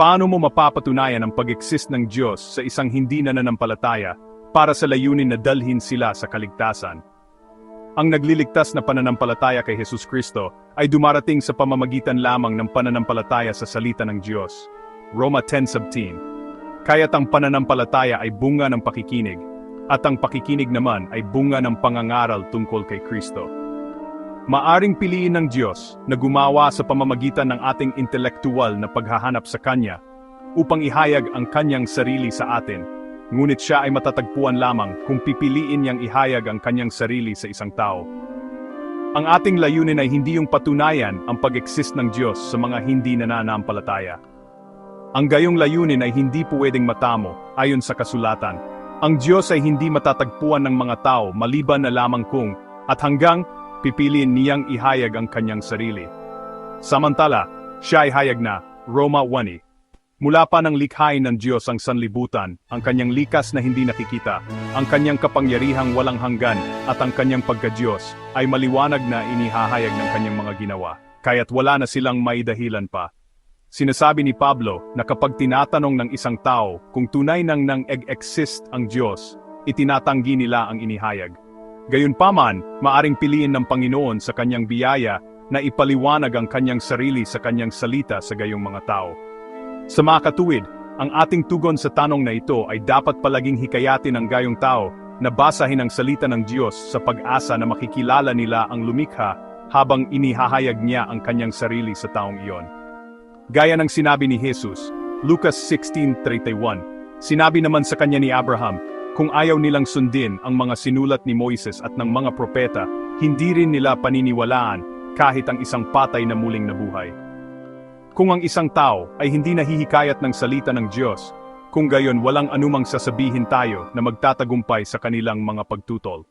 Paano mo mapapatunayan ang pag-exist ng Diyos sa isang hindi nananampalataya para sa layunin na dalhin sila sa kaligtasan? Ang nagliligtas na pananampalataya kay Jesus Kristo ay dumarating sa pamamagitan lamang ng pananampalataya sa salita ng Diyos. Roma 10.17 Kaya't ang pananampalataya ay bunga ng pakikinig, at ang pakikinig naman ay bunga ng pangangaral tungkol kay Kristo. Maaring piliin ng Diyos na gumawa sa pamamagitan ng ating intelektual na paghahanap sa Kanya upang ihayag ang Kanyang sarili sa atin, ngunit siya ay matatagpuan lamang kung pipiliin niyang ihayag ang Kanyang sarili sa isang tao. Ang ating layunin ay hindi yung patunayan ang pag-exist ng Diyos sa mga hindi nananampalataya. Ang gayong layunin ay hindi pwedeng matamo ayon sa kasulatan. Ang Diyos ay hindi matatagpuan ng mga tao maliban na lamang kung at hanggang pipiliin niyang ihayag ang kanyang sarili. Samantala, siya ay hayag na, Roma 1 Mula pa ng likhain ng Diyos ang sanlibutan, ang kanyang likas na hindi nakikita, ang kanyang kapangyarihang walang hanggan, at ang kanyang pagka-Diyos, ay maliwanag na inihahayag ng kanyang mga ginawa, kaya't wala na silang may dahilan pa. Sinasabi ni Pablo na kapag tinatanong ng isang tao kung tunay nang nang exist ang Diyos, itinatanggi nila ang inihayag. Gayunpaman, maaring piliin ng Panginoon sa kanyang biyaya na ipaliwanag ang kanyang sarili sa kanyang salita sa gayong mga tao. Sa mga katuwid, ang ating tugon sa tanong na ito ay dapat palaging hikayatin ng gayong tao na basahin ang salita ng Diyos sa pag-asa na makikilala nila ang lumikha habang inihahayag niya ang kanyang sarili sa taong iyon. Gaya ng sinabi ni Jesus, Lucas 16.31, sinabi naman sa kanya ni Abraham, kung ayaw nilang sundin ang mga sinulat ni Moises at ng mga propeta, hindi rin nila paniniwalaan kahit ang isang patay na muling nabuhay. Kung ang isang tao ay hindi nahihikayat ng salita ng Diyos, kung gayon walang anumang sasabihin tayo na magtatagumpay sa kanilang mga pagtutol.